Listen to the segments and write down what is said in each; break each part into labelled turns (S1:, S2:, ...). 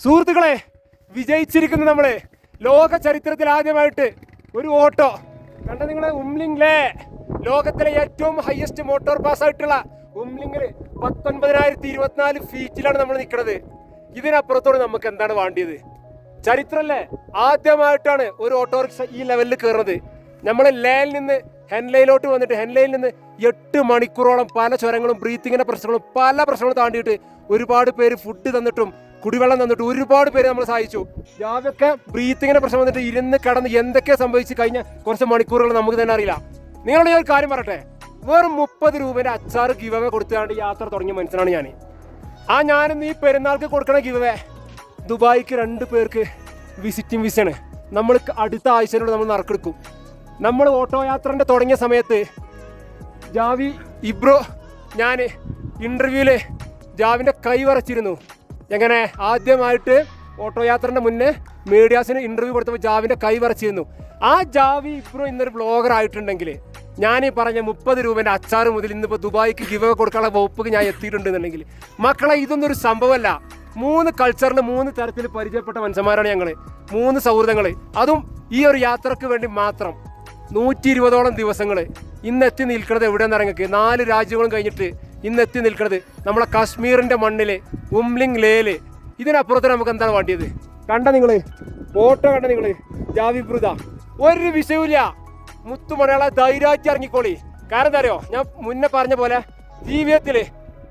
S1: സുഹൃത്തുക്കളെ വിജയിച്ചിരിക്കുന്ന നമ്മൾ ലോക ചരിത്രത്തിൽ ആദ്യമായിട്ട് ഒരു ഓട്ടോ. കണ്ട നിങ്ങളെ? ഉംലിംഗ്ലേ ലോകത്തിലെ ഏറ്റവും ഹയസ്റ്റ് മോട്ടോർ പാസ് ആയിട്ടുള്ള ഉംലിംഗിൽ പത്തൊൻപതിനായിരത്തി ഇരുപത്തിനാല് ഫീറ്റിലാണ് നമ്മൾ നിൽക്കുന്നത് ഇതിനപ്പുറത്തോട് നമുക്ക് എന്താണ് വേണ്ടിയത്? ചരിത്രല്ലേ? ആദ്യമായിട്ടാണ് ഒരു ഓട്ടോറിക്ഷ ഈ ലെവലിൽ കയറുന്നത് നമ്മൾ ലേയിൽ നിന്ന് ഹെൻലയിലോട്ട് വന്നിട്ട് ഹെൻലയിൽ നിന്ന് എട്ട് മണിക്കൂറോളം പല ചുരങ്ങളും ബ്രീത്തിങ്ങിന്റെ പ്രശ്നങ്ങളും പല പ്രശ്നങ്ങളും താണ്ടിയിട്ട് ഒരുപാട് പേര് ഫുഡ് തന്നിട്ടും കുടിവെള്ളം തന്നിട്ട് ഒരുപാട് പേര് നമ്മൾ സഹായിച്ചു. രാവിലൊക്കെ ബ്രീത്തിങ്ങിന്റെ പ്രശ്നം വന്നിട്ട് ഇരുന്ന് കിടന്ന് എന്തൊക്കെ സംഭവിച്ച് കഴിഞ്ഞ കുറച്ച് മണിക്കൂറുകൾ നമുക്ക് തന്നെ അറിയില്ല. നിങ്ങളോട് ഞാൻ ഒരു കാര്യം പറയട്ടെ? വെറും മുപ്പത് രൂപയുടെ അച്ചാറ് ഗിവവേ കൊടുത്തുകൊണ്ട് യാത്ര തുടങ്ങിയ മനുഷ്യനാണ് ഞാൻ ആ ഞാനിന്ന് ഈ പെരുന്നാൾക്ക് കൊടുക്കണ ഗിവവേ ദുബായിക്ക് രണ്ട് പേർക്ക് വിസിറ്റിംഗ് വിസയാണ് നമ്മൾ അടുത്ത ആഴ്ചയിലൂടെ നമ്മൾ നറുക്കെടുക്കും. നമ്മൾ ഓട്ടോ യാത്രന്റെ തുടങ്ങിയ സമയത്ത് ജാവി ഇബ്രോ ഞാൻ ഇന്റർവ്യൂവിൽ ജാവിന്റെ കൈ വരച്ചിരുന്നു. എങ്ങനെ? ആദ്യമായിട്ട് ഓട്ടോ യാത്രന്റെ മുന്നേ മീഡിയാസിന് ഇന്റർവ്യൂ കൊടുത്തപ്പോൾ ജാവിന്റെ കൈ വരച്ചിരുന്നു. ആ ജാവി ഇബ്രോ ഇന്നൊരു ബ്ലോഗർ ആയിട്ടുണ്ടെങ്കിൽ ഞാൻ ഈ പറഞ്ഞ മുപ്പത് രൂപേന്റെ അച്ചാറ് മുതൽ ഇന്നിപ്പോൾ ദുബായിക്ക് ഗിവ് കൊടുക്കാനുള്ള വകുപ്പ് ഞാൻ എത്തിയിട്ടുണ്ടെന്നുണ്ടെങ്കിൽ മക്കളെ ഇതൊന്നും ഒരു സംഭവമല്ല. മൂന്ന് കൾച്ചറിൽ മൂന്ന് തരത്തിൽ പരിചയപ്പെട്ട മനുഷ്യന്മാരാണ് ഞങ്ങൾ മൂന്ന് സൗഹൃദങ്ങൾ അതും ഈ ഒരു യാത്രയ്ക്ക് വേണ്ടി മാത്രം. നൂറ്റി ഇരുപതോളം ദിവസങ്ങൾ ഇന്നെത്തി നിൽക്കുന്നത് എവിടെയെന്ന് ഇറങ്ങിക്ക് നാല് രാജ്യങ്ങളും കഴിഞ്ഞിട്ട് ഇന്നെത്തി നിൽക്കുന്നത് നമ്മളെ കാശ്മീരിന്റെ മണ്ണിൽ ഉംലിംഗ് ലേൽ. ഇതിനപ്പുറത്ത് നമുക്ക് എന്താണ് വേണ്ടിയത്? കണ്ട നിങ്ങൾ ഫോട്ടോ കണ്ട നിങ്ങൾ ജാവി ബ്രുദ ഒരു വിഷയമില്ല മുത്തുമണികളെ ധൈര്യമായിട്ട് ഇറങ്ങിക്കോളി. കാരണം എന്താ അറിയോ? ഞാൻ മുന്നേ പറഞ്ഞ പോലെ ജീവിതത്തിൽ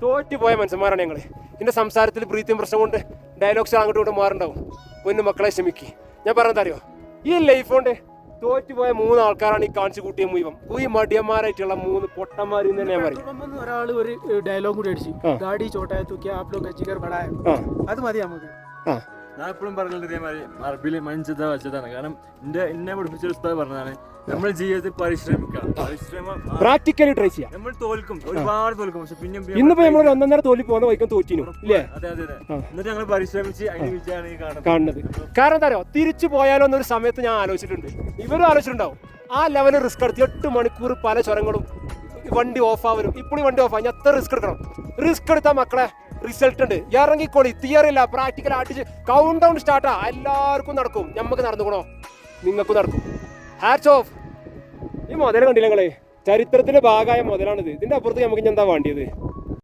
S1: തോറ്റുപോയ മനുഷ്യന്മാരാണ് ഞങ്ങൾ എന്റെ സംസാരത്തിൽ പ്രീതിയും പ്രശ്നം കൊണ്ട് ഡയലോഗ്സ് അങ്ങോട്ടും ഇങ്ങോട്ടും മാറുണ്ടാവും. പൊന്നു മക്കളെ ക്ഷമിക്ക്. ഞാൻ പറഞ്ഞതറിയോ ഈ ലൈഫ് കൊണ്ട് തോറ്റുപോയ മൂന്ന് ആൾക്കാരാണ് ഈ കാണിച്ചു കൂട്ടിയ മുഴുവൻ. ഈ മടിയന്മാരായിട്ടുള്ള മൂന്ന് പൊട്ടന്മാർ തന്നെ പറയും.
S2: ഒരാൾ ഒരു ഡയലോഗ് കൂടി അടിച്ചു. ഗാഡി ചോട്ടായ തൂക്കിയ ആപ് ലോക ജിഗർ ബടായ അത് മതി നമുക്ക്.
S1: ആ.
S3: ഞാൻ എപ്പോഴും പറഞ്ഞത് ഇതേമാതിരി അറബിയിൽ മഞ്ചത വച്ചതാണ്. കാരണം എന്റെ എന്നെ പഠിപ്പിച്ച ഉസ്താദ് പറഞ്ഞതാണ് നമ്മൾ ജീവിതത്തിൽ പരിശ്രമിക്കാം പരിശ്രമം
S1: പ്രാക്ടിക്കലി ട്രൈ ചെയ്യാം.
S3: നമ്മൾ തോൽക്കും. ഒരുപാട് തോൽക്കും. പക്ഷെ പിന്നെ
S1: ഇന്നിപ്പോ നമ്മൾ ഒന്നൊന്നര തോൽവി പോകുന്ന വൈക്കം തോറ്റിനു അല്ലേ
S3: അതെ അതെ അതെ. എന്നിട്ട് ഞങ്ങൾ പരിശ്രമിച്ച് അതിന് വിജയമാണ് കാണുന്നത്.
S1: കാണുന്നത്. കാരണം എന്താ പറയുക തിരിച്ചു പോയാലോ എന്നൊരു സമയത്ത് ഞാൻ ആലോചിച്ചിട്ടുണ്ട്. ഇവരും ആലോചിച്ചിട്ടുണ്ടാവും. ആ ലെവലിൽ റിസ്ക് എടുത്ത് എട്ട് മണിക്കൂർ പല ചുരങ്ങളും വണ്ടി ഓഫ് ആവരും. ഇപ്പോഴും വണ്ടി ഓഫ് ആയി എത്ര റിസ്ക് എടുക്കണം. റിസ്ക് എടുത്താൽ മക്കളെ റിസൾട്ട് ഉണ്ട്. ഇറങ്ങിക്കോളി. തിയറി അല്ല പ്രാക്ടിക്കൽ ആട്ടിച്ച് കൗണ്ട് ഡൗൺ സ്റ്റാർട്ടാ എല്ലാവർക്കും നടക്കും. നമുക്ക് നടന്നുകൂടോ നിങ്ങൾക്കും നടക്കും. ഹാറ്റ്സ് ഓഫ് ഈ മുതൽ കണ്ടില്ല നിങ്ങളെ? ചരിത്രത്തിന്റെ ഭാഗമായ മുതലാണിത് ഇതിന്റെ അപ്പുറത്ത് നമുക്ക് എന്താ വേണ്ടിയത്?